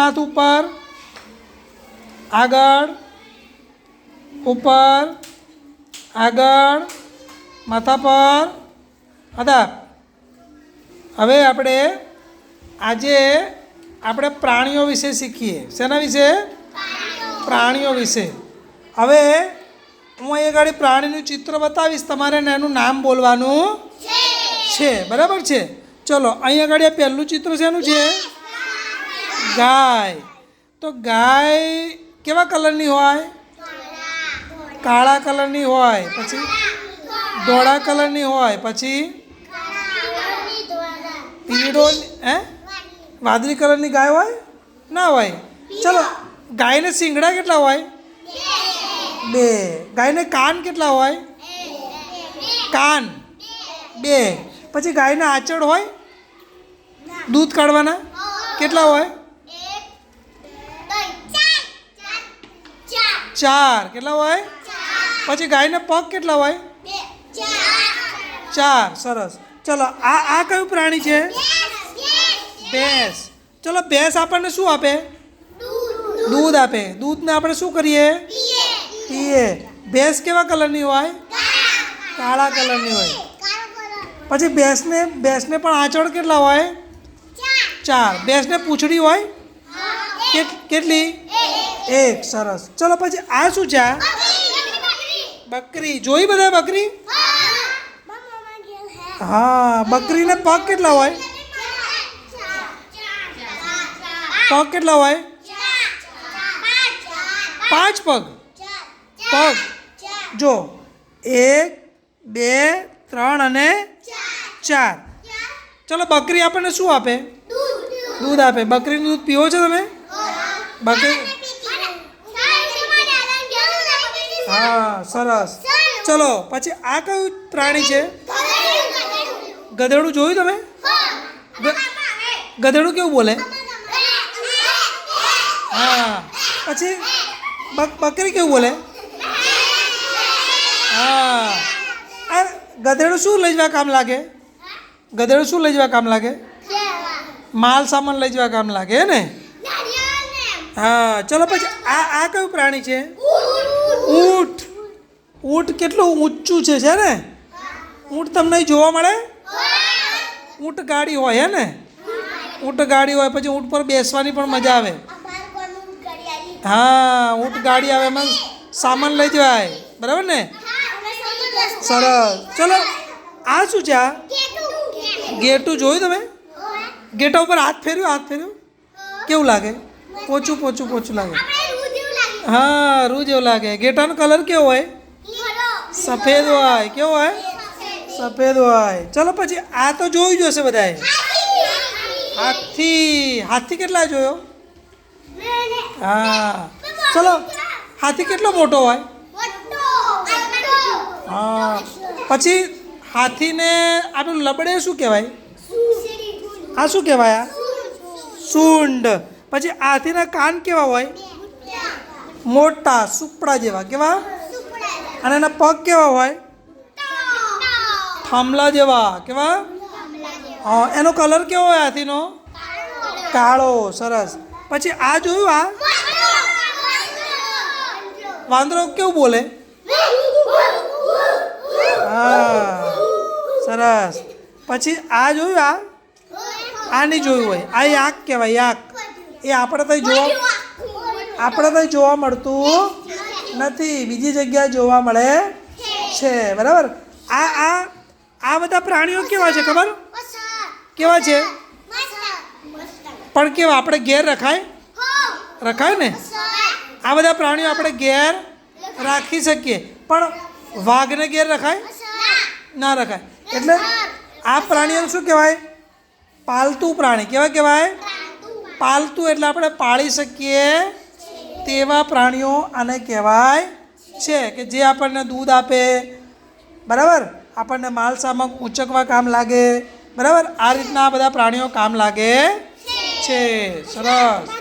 હાથ ઉપર આગળ ઉપર આગળ માથા પર. અદા હવે આપણે આજે આપણે પ્રાણીઓ વિશે શીખીએ. શેના વિશે? પ્રાણીઓ વિશે. હવે હું અહીં ગાડી પ્રાણીનું ચિત્ર બતાવીશ તમારે એનું નામ બોલવાનું છે. બરાબર છે? ચલો અહીંયા ગાડી આ પહેલું ચિત્ર શેનું છે? ગાય. તો ગાય કેવા કલરની હોય? કાળા કલરની હોય. પછી? ધોળા કલરની હોય. પછી? પીળો હે? વાદળી કલરની ગાય હોય? ના હોય. ચલો, ગાયને શિંગડા કેટલા હોય? બે. ગાયને કાન કેટલા હોય? કાન. બે. પછી ગાયના આંચળ હોય? દૂધ કાઢવાના? કેટલા હોય? ચાર. કેટલા હોય? પછી ગાયના પગ કેટલા હોય? ચાર. સરસ. ચલો, આ આ કયું પ્રાણી છે? ભેંસ. ચલો, ભેંસ આપણને શું આપે? દૂધ આપે. દૂધને આપણે શું કરીએ? પીએ. ભેંસ કેવા કલરની હોય? કાળા કલરની હોય. પછી ભેંસને ભેંસને પણ આંચળ કેટલા હોય? ચાર. ભેંસને પૂંછડી હોય? કેટ- કેટલી? એક સરસ. ચલો પછી આ શું છે? આ? બકરી. જોઈ બધા બકરી? હા બકરીને પગ કેટલા હોય? પગ કેટલા હોય? પાંચ પગ. પગ. જો. એક બે ત્રણ અને ચાર. ચલો બકરી આપણને શું આપે? દૂધ. આપે. બકરીનું દૂધ પીવો છો તમે? બકરી હા સરસ. ચલો. પછી આ કયું પ્રાણી છે? ગધેડું જોયું તમે? ગધેડું કેવું બોલે? હા. પછી બક બકરી કેવું બોલે? હા. આ ગધેડું શું લઈ જવા કામ લાગે? ગધેડું શું લઈ જવા કામ લાગે? માલ સામાન લઈ જવા કામ લાગે ને? હા. ચલો પછી આ આ કયું પ્રાણી છે? ઊંટ. ઊંટ કેટલું ઊંચું છે છે ને? ઊંટ તમને જોવા મળે? ઊંટ ગાડી હોય, હે ને? ઊંટ ગાડી હોય, પછી ઊંટ પર બેસવાની પણ મજા આવે. હા, ઊંટ ગાડી આવે, એમાં સામાન લઈ જવાય. બરાબર ને? સરસ. ચલો, આ શું છે આ? ગેટું જોયું તમે? ગેટા ઉપર હાથ ફેર્યો, હાથ ફેર્યું? કેવું લાગે? પોચું પોચું પોચું લાગે. હા રૂ જેવું લાગે. ગેટાનો કલર કેવો હોય? સફેદ હોય. કેવો હોય? સફેદ હોય. ચલો પછી આ તો જોયું જોશે બધાએ. હાથી. હાથી કેટલા જોયો? હા. ચલો હાથી કેટલો મોટો હોય? હા. પછી હાથીને આપણું લબડે શું કહેવાય? આ શું કહેવાય આ? સૂંઢ પછી હાથીના કાન કેવા હોય? મોટા સુપડા જેવા કેવા? અને એના પગ કેવા હોય? થાંભલા જેવા કેવા? હા એનો કલર કેવો હોય હાથીનો કાળો. સરસ. પછી આ જોયું આ? વાંદરો કેવું બોલે? હા સરસ. પછી આ જોયું આ? આ નહીં જોયું હોય. આ યાક કહેવાય યાક. એ આપણે ત્યાં જોવા આપણે કંઈ જોવા મળતું નથી. બીજી જગ્યાએ જોવા મળે છે. બરાબર? આ આ આ બધા પ્રાણીઓ કેવા છે ખબર? કેવા છે? પણ કેવા? આપણે ઘેર રખાય? રખાય ને? આ બધા પ્રાણીઓ આપણે ઘેર રાખી શકીએ. પણ વાઘને ઘેર રખાય? ના રખાય. એટલે આ પ્રાણીઓને શું કહેવાય? પાલતુ પ્રાણી. કેવા કહેવાય? પાલતુ. એટલે આપણે પાળી શકીએ તેવા પ્રાણીઓ આને કહેવાય છે કે જે આપણને દૂધ આપે, બરાબર? આપણને માલ સામાન ઉંચકવા કામ લાગે, બરાબર? આ રીતના આ બધા પ્રાણીઓ કામ લાગે છે. સરસ.